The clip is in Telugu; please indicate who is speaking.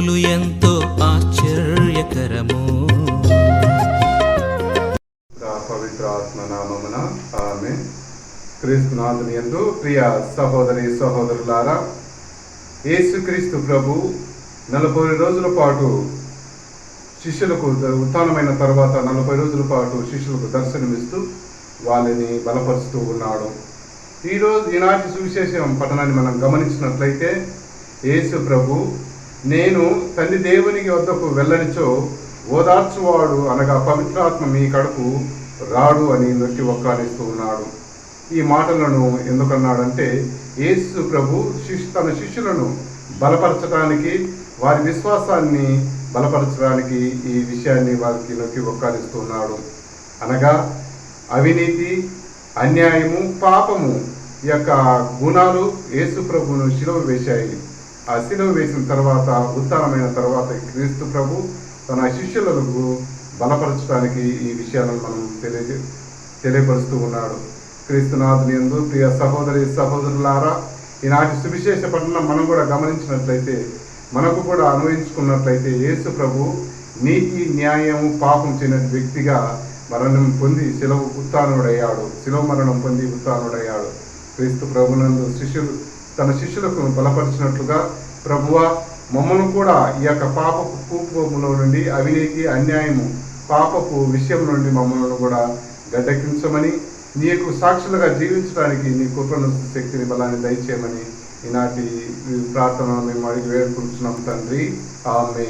Speaker 1: కార్యములు ఎంతో ఆశ్చర్యకరము.
Speaker 2: పవిత్ర ఆత్మ నామమున ఆమె క్రీస్తునాథుని ఎందు ప్రియ సహోదరి సహోదరులారా యేసుక్రీస్తు ప్రభు నలభై రోజుల పాటు శిష్యులకు ఉత్థానమైన తర్వాత నలభై రోజుల పాటు శిష్యులకు దర్శనమిస్తూ వాళ్ళని బలపరుస్తూ ఉన్నాడు. ఈరోజు ఈనాటి సువిశేషం పఠనాన్ని మనం గమనించినట్లయితే యేసు ప్రభు నేను తండ్రి దేవునికి వద్దకు వెళ్ళనిచో ఓదార్చువాడు అనగా పవిత్రాత్మ మీ కడుపు రాడు అని నొక్కి ఒక్కారిస్తూ ఉన్నాడు. ఈ మాటలను ఎందుకన్నాడంటే యేసు ప్రభు శిష్ తన శిష్యులను బలపరచడానికి వారి విశ్వాసాన్ని బలపరచడానికి ఈ విషయాన్ని వారికి నొక్కి ఒక్కారిస్తున్నాడు అనగా అవినీతి అన్యాయము పాపము యొక్క గుణాలు యేసు ప్రభువును శిలువ వేశాయి. ఆ శిలువ వేసిన తర్వాత ఉత్తానమైన తర్వాత క్రీస్తు ప్రభు తన శిష్యులకు బలపరచడానికి ఈ విషయాలను మనం తెలియ తెలియపరుస్తూ ఉన్నాడు. క్రీస్తునాథుని ఎందు ప్రియ సహోదరి సహోదరులారా ఈనాటి సువిశేష పట్టణం మనం కూడా గమనించినట్లయితే మనకు కూడా అనువయించుకున్నట్లయితే యేసు ప్రభు నీతి న్యాయము పాపం చేయని వ్యక్తిగా మరణం పొంది శిలవు ఉత్తానుడయ్యాడు శిలవ మరణం పొంది ఉత్తానుడయ్యాడు క్రీస్తు ప్రభునందు శిష్యులు తన శిష్యులకు బలపరిచినట్లుగా ప్రభువ మమ్మల్ని కూడా ఈ యొక్క పాపపు కూపంలో నుండి అవినీతి అన్యాయము పాపపు విషయం నుండి మమ్మల్ని కూడా గడ్డకించమని నీకు సాక్షులుగా జీవించడానికి నీ కృపను శక్తిని బలాన్ని దయచేయమని ఈనాటి ప్రార్థన మేము అడిగి వేడుకుంటున్నాం తండ్రి. ఆమె